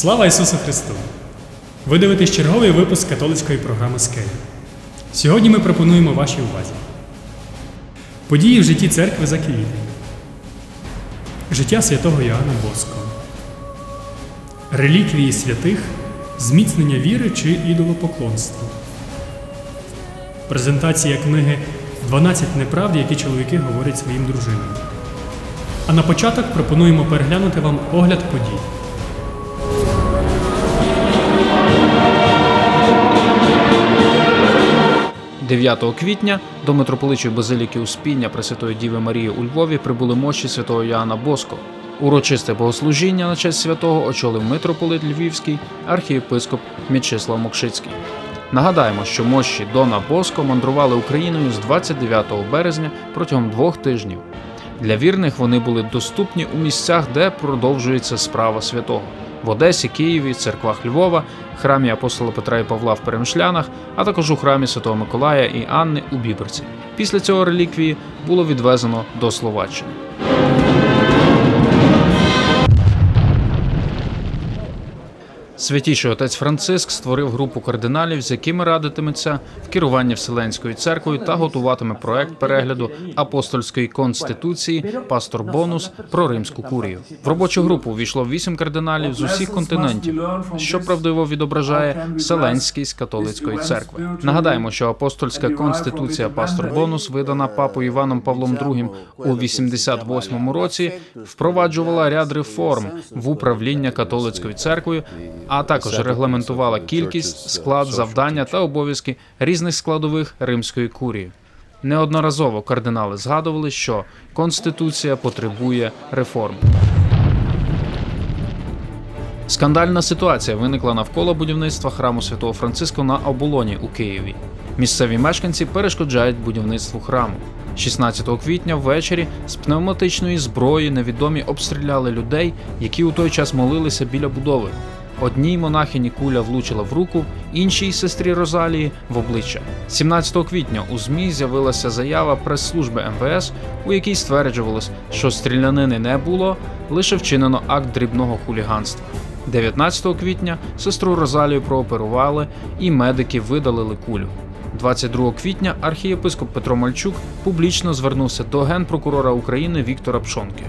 Слава Ісусу Христу! Ви дивитесь черговий випуск католицької програми Скеля. Сьогодні ми пропонуємо вашій увазі події в житті церкви за Києвом, життя святого Іоанна Боского, реліквії святих, зміцнення віри чи ідолопоклонства, презентація книги «12 неправд, які чоловіки говорять своїм дружинам. А на початок пропонуємо переглянути вам огляд подій. 9 квітня до митрополичої базиліки Успіння Пресвятої Діви Марії у Львові прибули мощі святого Яна Боско. Урочисте богослужіння на честь святого очолив митрополит Львівський, архієпископ М'ячеслав Мокшицький. Нагадаємо, що мощі Дона Боско мандрували Україною з 29 березня протягом двох тижнів. Для вірних вони були доступні у місцях, де продовжується справа святого в Одесі, Києві, церквах Львова, храмі апостола Петра і Павла в Перемшлянах, а також у храмі Святого Миколая і Анни у Біберці. Після цього реліквії було відвезено до Словаччини. Святіший отець Франциск створив групу кардиналів, з якими радитиметься в керуванні Вселенською церквою та готуватиме проект перегляду апостольської конституції Пастор Бонус про римську курію. В робочу групу увійшло вісім кардиналів з усіх континентів, що правдиво відображає Вселенськість католицької церкви. Нагадаємо, що апостольська конституція Пастор Бонус, видана папою Іваном Павлом II у 88-му році, впроваджувала ряд реформ в управління католицькою церквою а також регламентувала кількість, склад, завдання та обов'язки різних складових римської курії. Неодноразово кардинали згадували, що конституція потребує реформ. Скандальна ситуація виникла навколо будівництва храму святого Франциска на оболоні у Києві. Місцеві мешканці перешкоджають будівництву храму. 16 квітня ввечері з пневматичної зброї невідомі обстріляли людей, які у той час молилися біля будови. Одній монахині куля влучила в руку, іншій сестрі Розалії в обличчя. 17 квітня у ЗМІ з'явилася заява прес-служби МВС, у якій стверджувалось, що стрілянини не було, лише вчинено акт дрібного хуліганства. 19 квітня сестру Розалію прооперували і медики видалили кулю. 22 квітня архієпископ Петро Мальчук публічно звернувся до генпрокурора України Віктора Пшонки.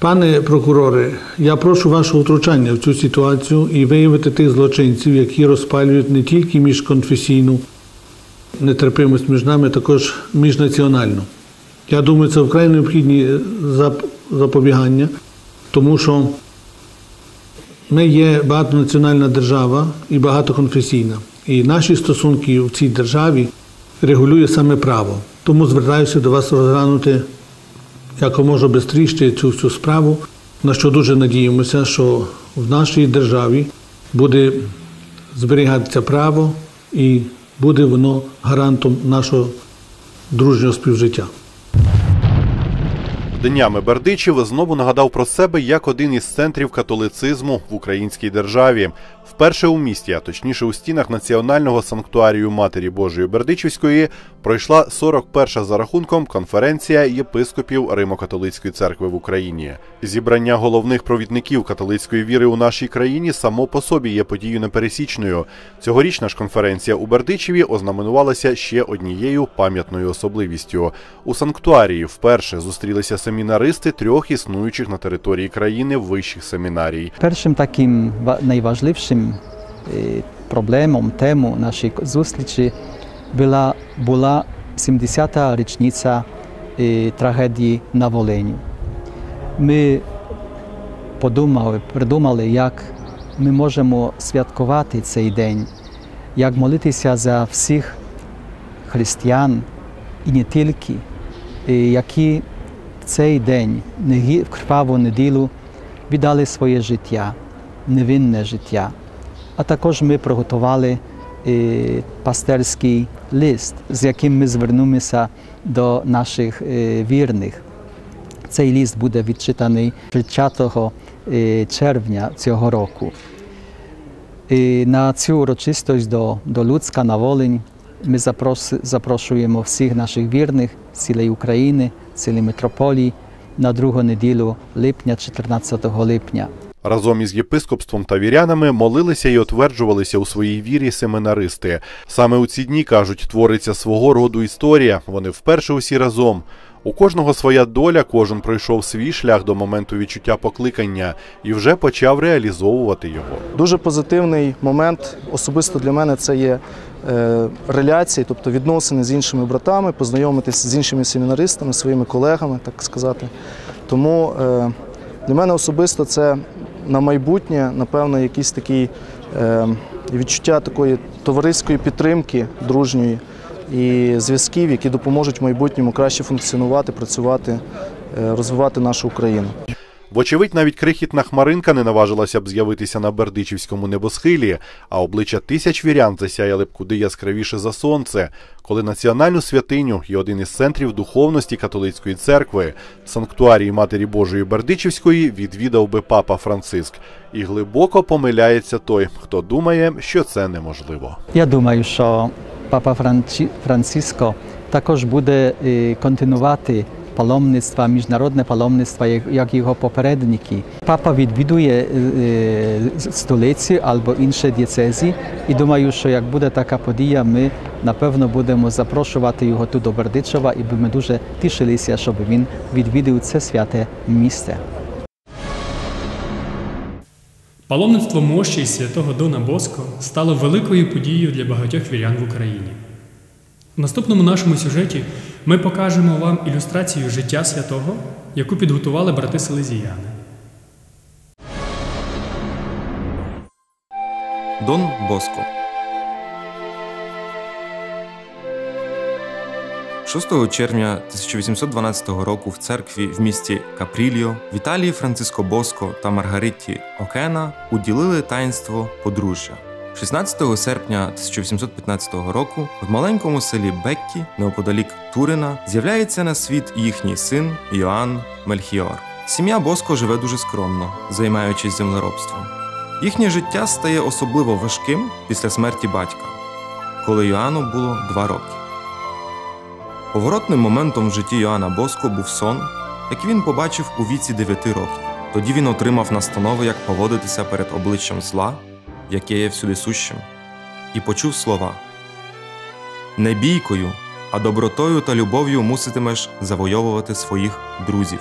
Пане прокуроре, я прошу вашого втручання в цю ситуацію і виявити тих злочинців, які розпалюють не тільки міжконфесійну нетерпимость між нами, а також міжнаціональну. Я думаю, це вкрай необхідні запобігання, тому що ми є багатонаціональна держава і багатоконфесійна. І наші стосунки в цій державі регулює саме право. Тому звертаюся до вас розглянути якомога швидше цю всю справу, на що дуже надіємося, що в нашій державі буде зберігатися право і буде воно гарантом нашого дружнього співжиття. Днями Бердичів знову нагадав про себе як один із центрів католицизму в українській державі. Вперше у місті, а точніше у стінах національного санктуарію Матері Божої Бердичівської, пройшла 41-ша за рахунком конференція єпископів Римо-католицької церкви в Україні. Зібрання головних провідників католицької віри у нашій країні само по собі є подією непересічною. Цьогорічна ж конференція у Бердичеві ознаменувалася ще однією пам'ятною особливістю. У санктуарії вперше зустрілися семінаристи трьох існуючих на території країни вищих семінарій. Першим таким найважливішим проблемом, тему нашої зустрічі була, була 70-та річниця трагедії на Волині. Ми подумали, придумали, як ми можемо святкувати цей день, як молитися за всіх християн і не тільки, які цей день, в криваву неділю, віддали своє життя, невинне життя. А також ми приготували пастерський лист, з яким ми звернемося до наших вірних. Цей лист буде відчитаний 30 червня цього року. І на цю урочистость до, до Луцька на Волинь ми запрошуємо всіх наших вірних з цілої України, цілої митрополії на другу неділю липня, 14 липня. Разом із єпископством та вірянами молилися і отверджувалися у своїй вірі семинаристи. Саме у ці дні кажуть, твориться свого роду історія. Вони вперше усі разом. У кожного своя доля, кожен пройшов свій шлях до моменту відчуття покликання і вже почав реалізовувати його. Дуже позитивний момент особисто для мене це є е, реляції, тобто відносини з іншими братами, познайомитися з іншими семінаристами, своїми колегами, так сказати. Тому е, для мене особисто це на майбутнє, напевно, якісь такі е, відчуття такої товариської підтримки дружньої і зв'язків, які допоможуть в майбутньому краще функціонувати, працювати, е, розвивати нашу Україну. Вочевидь, навіть крихітна хмаринка не наважилася б з'явитися на Бердичівському небосхилі, а обличчя тисяч вірян засяяли б куди яскравіше за сонце, коли національну святиню і один із центрів духовності католицької церкви, санктуарії Матері Божої Бердичівської, відвідав би папа Франциск. І глибоко помиляється той, хто думає, що це неможливо. Я думаю, що папа. Франциско також буде е, континувати паломництва, міжнародне паломництво, як- його попередники. Папа відвідує е, столиці або інші дієцезі, і думаю, що як буде така подія, ми напевно будемо запрошувати його тут до Бердичева, і ми дуже тішилися, щоб він відвідав це святе місце. Паломництво мощі святого Дона Боско стало великою подією для багатьох вірян в Україні. В наступному нашому сюжеті ми покажемо вам ілюстрацію життя святого, яку підготували брати Селезіяни. Дон Боско. 6 червня 1812 року в церкві в місті Капрільо Віталії Франциско Боско та Маргаритті Окена уділили таїнство подружжя. 16 серпня 1815 року в маленькому селі Беккі, неоподалік Турина, з'являється на світ їхній син Йоанн Мельхіор. Сім'я Боско живе дуже скромно, займаючись землеробством. Їхнє життя стає особливо важким після смерті батька, коли Йоанну було два роки. Поворотним моментом в житті Йоанна Боско був сон, який він побачив у віці 9 років. Тоді він отримав настанови, як поводитися перед обличчям зла, яке є всюди сущим, і почув слова: Не бійкою, а добротою та любов'ю муситимеш завойовувати своїх друзів.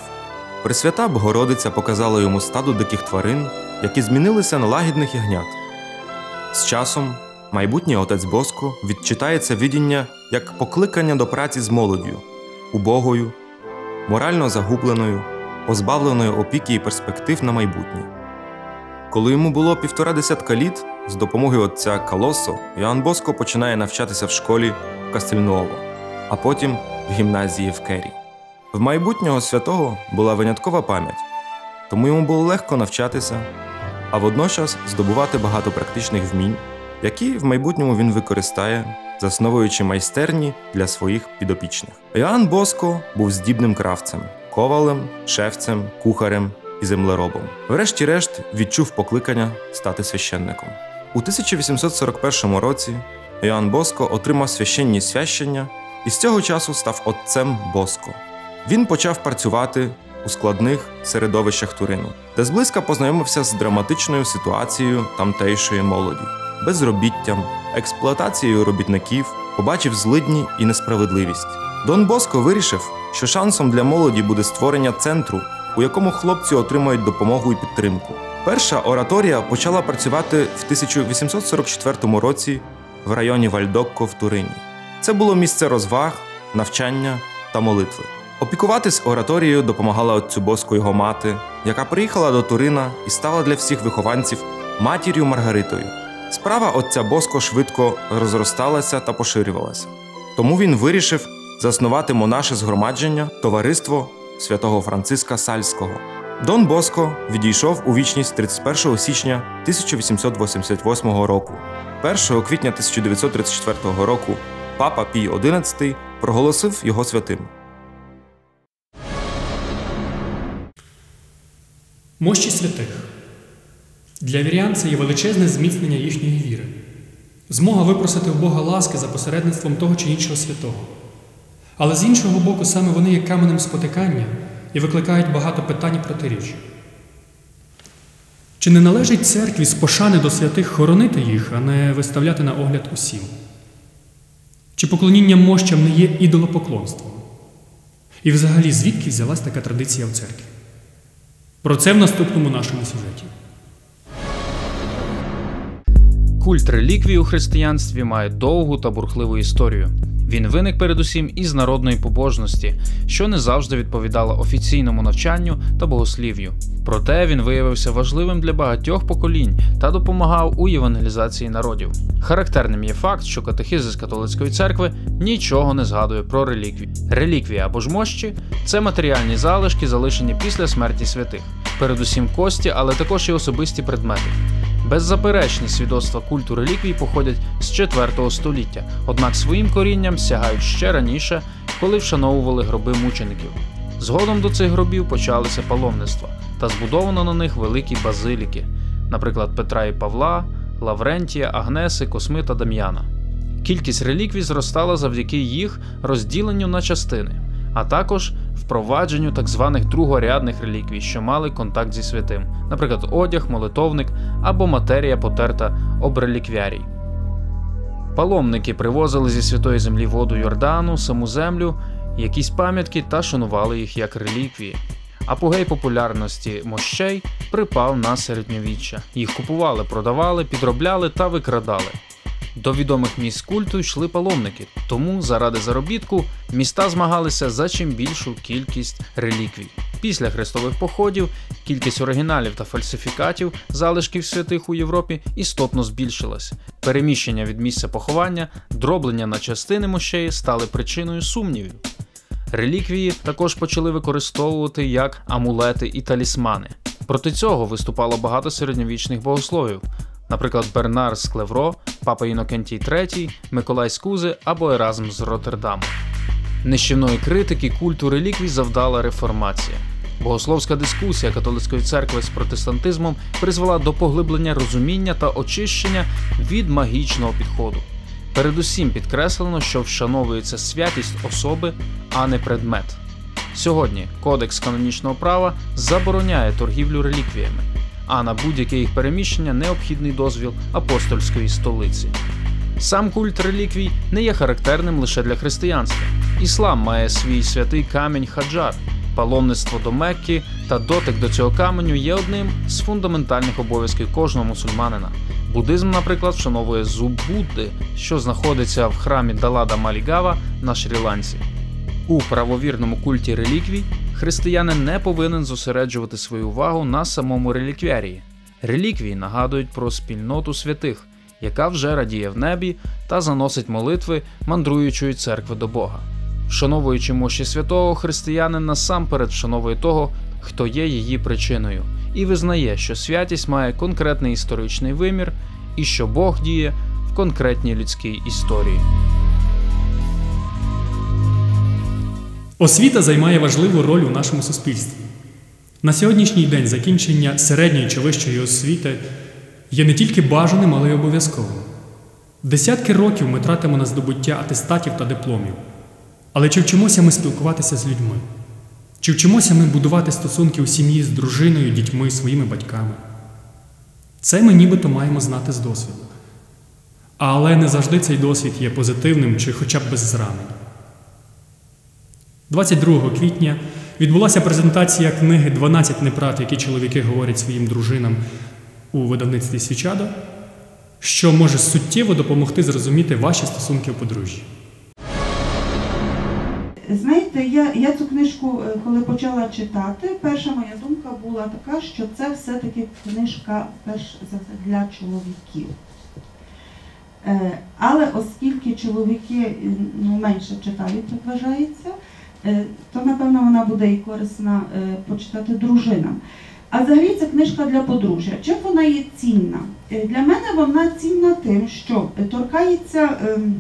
Пресвята Богородиця показала йому стадо диких тварин, які змінилися на лагідних ягнят. З часом майбутній отець Боско відчитається видіння як покликання до праці з молоддю, убогою, морально загубленою, позбавленою опіки і перспектив на майбутнє. Коли йому було півтора десятка літ, з допомоги отця Калосо, Йоанн Боско починає навчатися в школі в Кастельнуово, а потім в гімназії в Кері. В майбутнього святого була виняткова пам'ять, тому йому було легко навчатися, а водночас здобувати багато практичних вмінь, які в майбутньому він використає, засновуючи майстерні для своїх підопічних. Іоанн Боско був здібним кравцем, ковалем, шефцем, кухарем і землеробом. Врешті-решт відчув покликання стати священником. У 1841 році Іоанн Боско отримав священні священня і з цього часу став отцем Боско. Він почав працювати у складних середовищах Турину, де зблизька познайомився з драматичною ситуацією тамтейшої молоді, безробіттям, експлуатацією робітників, побачив злидні і несправедливість. Дон Боско вирішив, що шансом для молоді буде створення центру, у якому хлопці отримають допомогу і підтримку. Перша ораторія почала працювати в 1844 році в районі Вальдокко в Турині. Це було місце розваг, навчання та молитви. Опікуватись ораторією допомагала отцю Боску його мати, яка приїхала до Турина і стала для всіх вихованців матір'ю Маргаритою. Справа отця Боско швидко розросталася та поширювалася. Тому він вирішив заснувати монаше згромадження товариство святого Франциска Сальського. Дон Боско відійшов у вічність 31 січня 1888 року. 1 квітня 1934 року папа Пій XI проголосив його святим. Мощі святих. Для вірян це є величезне зміцнення їхньої віри, змога випросити у Бога ласки за посередництвом того чи іншого святого. Але з іншого боку, саме вони є каменем спотикання і викликають багато питань і протиріч. Чи не належить церкві з пошани до святих хоронити їх, а не виставляти на огляд усім? Чи поклоніння мощам не є ідолопоклонством? І взагалі, звідки взялась така традиція в церкві? Про це в наступному нашому сюжеті. Культ реліквій у християнстві має довгу та бурхливу історію. Він виник передусім із народної побожності, що не завжди відповідала офіційному навчанню та богослів'ю. Проте він виявився важливим для багатьох поколінь та допомагав у євангелізації народів. Характерним є факт, що катехизис католицької церкви нічого не згадує про реліквії. Реліквії або ж мощі це матеріальні залишки, залишені після смерті святих, передусім кості, але також і особисті предмети. Беззаперечні свідоцтва культу реліквій походять з 4 століття, однак своїм корінням сягають ще раніше, коли вшановували гроби мучеників. Згодом до цих гробів почалися паломництва та збудовано на них великі базиліки, наприклад, Петра і Павла, Лаврентія, Агнеси, Косми та Дам'яна. Кількість реліквій зростала завдяки їх розділенню на частини, а також впровадженню так званих другорядних реліквій, що мали контакт зі святим, наприклад, одяг, молитовник або матерія потерта об реліквіарій. Паломники привозили зі святої землі воду Йордану, саму землю, якісь пам'ятки та шанували їх як реліквії. Апогей популярності мощей припав на середньовіччя. Їх купували, продавали, підробляли та викрадали. До відомих місць культу йшли паломники, тому заради заробітку міста змагалися за чим більшу кількість реліквій. Після хрестових походів кількість оригіналів та фальсифікатів залишків святих у Європі істотно збільшилась. Переміщення від місця поховання, дроблення на частини мощей стали причиною сумнівів. Реліквії також почали використовувати як амулети і талісмани. Проти цього виступало багато середньовічних богословів, наприклад, Бернар з Клевро, Папа Інокентій III, Миколай з Кузи або Еразм з Роттердаму. Нищівної критики культу реліквій завдала реформація. Богословська дискусія католицької церкви з протестантизмом призвела до поглиблення розуміння та очищення від магічного підходу. Передусім підкреслено, що вшановується святість особи, а не предмет. Сьогодні Кодекс канонічного права забороняє торгівлю реліквіями, а на будь-яке їх переміщення необхідний дозвіл апостольської столиці. Сам культ реліквій не є характерним лише для християнства. Іслам має свій святий камінь хаджар. Паломництво до Мекки та дотик до цього каменю є одним з фундаментальних обов'язків кожного мусульманина. Буддизм, наприклад, вшановує зуб Будди, що знаходиться в храмі Далада Малігава на Шрі-Ланці. У правовірному культі реліквій християнин не повинен зосереджувати свою увагу на самому реліквіарії. Реліквії нагадують про спільноту святих, яка вже радіє в небі та заносить молитви мандруючої церкви до Бога. Вшановуючи мощі святого, християнин насамперед вшановує того, хто є її причиною, і визнає, що святість має конкретний історичний вимір і що Бог діє в конкретній людській історії. Освіта займає важливу роль у нашому суспільстві. На сьогоднішній день закінчення середньої чи вищої освіти є не тільки бажаним, але й обов'язковим. Десятки років ми тратимо на здобуття атестатів та дипломів. Але чи вчимося ми спілкуватися з людьми? Чи вчимося ми будувати стосунки у сім'ї з дружиною, дітьми, своїми батьками? Це ми нібито маємо знати з досвіду. Але не завжди цей досвід є позитивним чи хоча б без. 22 квітня відбулася презентація книги «12 неправд, які чоловіки говорять своїм дружинам у видавництві Свічадо, що може суттєво допомогти зрозуміти ваші стосунки у подружжі. Знаєте, я, я цю книжку, е, коли почала читати, перша моя думка була така, що це все-таки книжка перш за все для чоловіків. Е, Але оскільки чоловіки ну, менше читають, так вважається, то напевно вона буде і корисна е, почитати дружинам. А взагалі це книжка для подружжя. Чим вона є цінна? Е, Для мене вона цінна тим, що е, торкається. ем,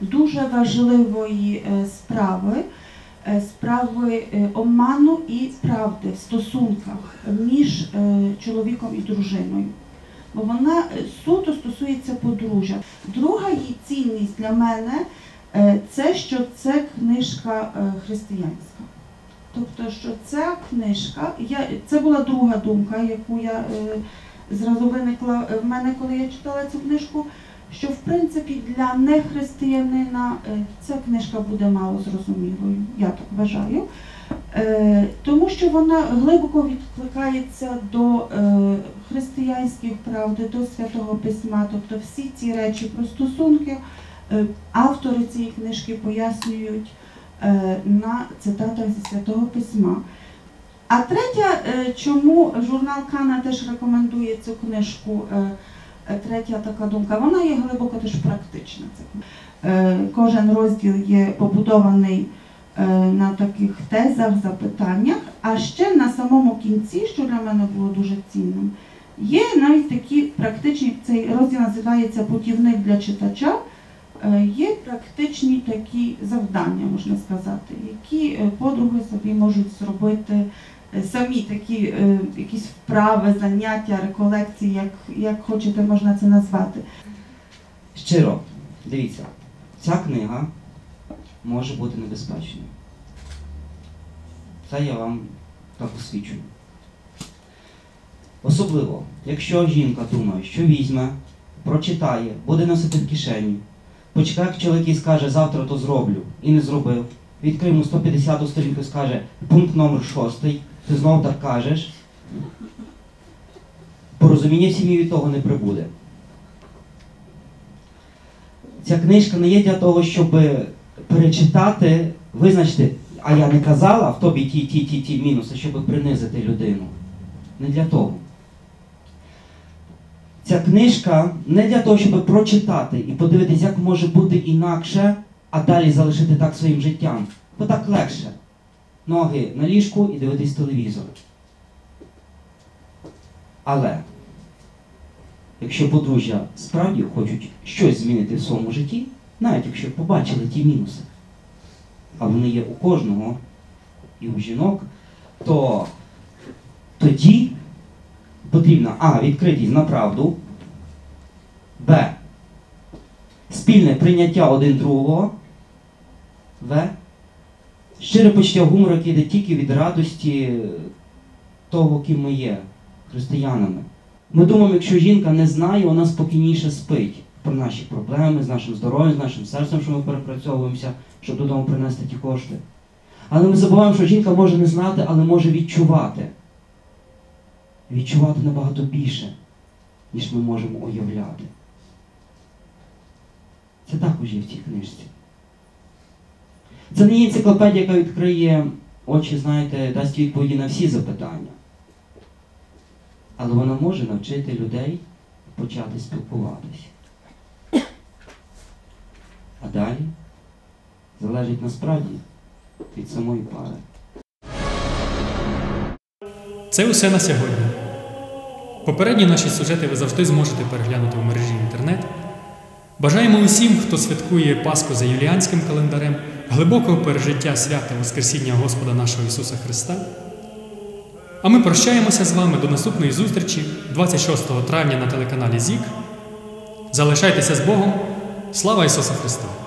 дуже важливої е, справи, е, справи е, обману і правди в стосунках між е, чоловіком і дружиною. Бо вона е, суто стосується подружжя. Друга її цінність для мене е, це що це книжка е, християнська. Тобто, що ця книжка, я, це була друга думка, яку я е, зразу виникла в мене, коли я читала цю книжку, що в принципі для нехристиянина е, ця книжка буде мало зрозумілою, я так вважаю. Е, тому що вона глибоко відкликається до е, християнських правди, до святого письма, тобто всі ці речі про стосунки е, автори цієї книжки пояснюють е, на цитатах зі святого письма. А третя, е, чому журнал Кана теж рекомендує цю книжку, е, е, третя така думка, вона є глибоко теж практична. Е, Кожен розділ є побудований е, на таких тезах, запитаннях, а ще на самому кінці, що для мене було дуже цінним, є навіть такі практичні, цей розділ називається Путівник для читача. Е, Є практичні такі завдання, можна сказати, які е, подруги собі можуть зробити е, самі такі якісь вправи, заняття, реколекції, як, як хочете, можна це назвати. Щиро, дивіться, ця книга може бути небезпечною. Це я вам так освічую. Особливо, якщо жінка думає, що візьме, прочитає, буде носити в кишені, почекає, як чоловік і скаже, завтра то зроблю, і не зробив. Відкриє йому 150 сторінку і скаже, пункт номер 6, ти знову так кажеш. Порозуміння в сім'ї від того не прибуде. Ця книжка не є для того, щоб перечитати, визначити, а я не казала в тобі ті, ті, ті, ті мінуси, щоб принизити людину. Не для того. Ця книжка не для того, щоб прочитати і подивитись, як може бути інакше, а далі залишити так своїм життям. Бо так легше. Ноги на ліжку і дивитись телевізор. Але якщо подружжя справді хочуть щось змінити в своєму житті, навіть якщо побачили ті мінуси, а вони є у кожного і у жінок, то тоді потрібна А. Відкритість на правду, Б. Спільне прийняття один другого, В. Щире почуття гумору, яке йде тільки від радості того, ким ми є, християнами. Ми думаємо, якщо жінка не знає, вона спокійніше спить про наші проблеми з нашим здоров'ям, з нашим серцем, що ми перепрацьовуємося, щоб додому принести ті кошти. Але ми забуваємо, що жінка може не знати, але може відчувати. Відчувати набагато більше, ніж ми можемо уявляти. Це також є в цій книжці. Це не є енциклопедія, яка відкриє очі, знаєте, дасть відповіді на всі запитання. Але вона може навчити людей почати спілкуватися. А далі залежить насправді від самої пари. Це усе на сьогодні. Попередні наші сюжети ви завжди зможете переглянути в мережі інтернет. Бажаємо усім, хто святкує Пасху за юліанським календарем, глибокого пережиття свята Воскресіння Господа нашого Ісуса Христа. А ми прощаємося з вами до наступної зустрічі 26 травня на телеканалі ЗІК. Залишайтеся з Богом. Слава Ісусу Христу!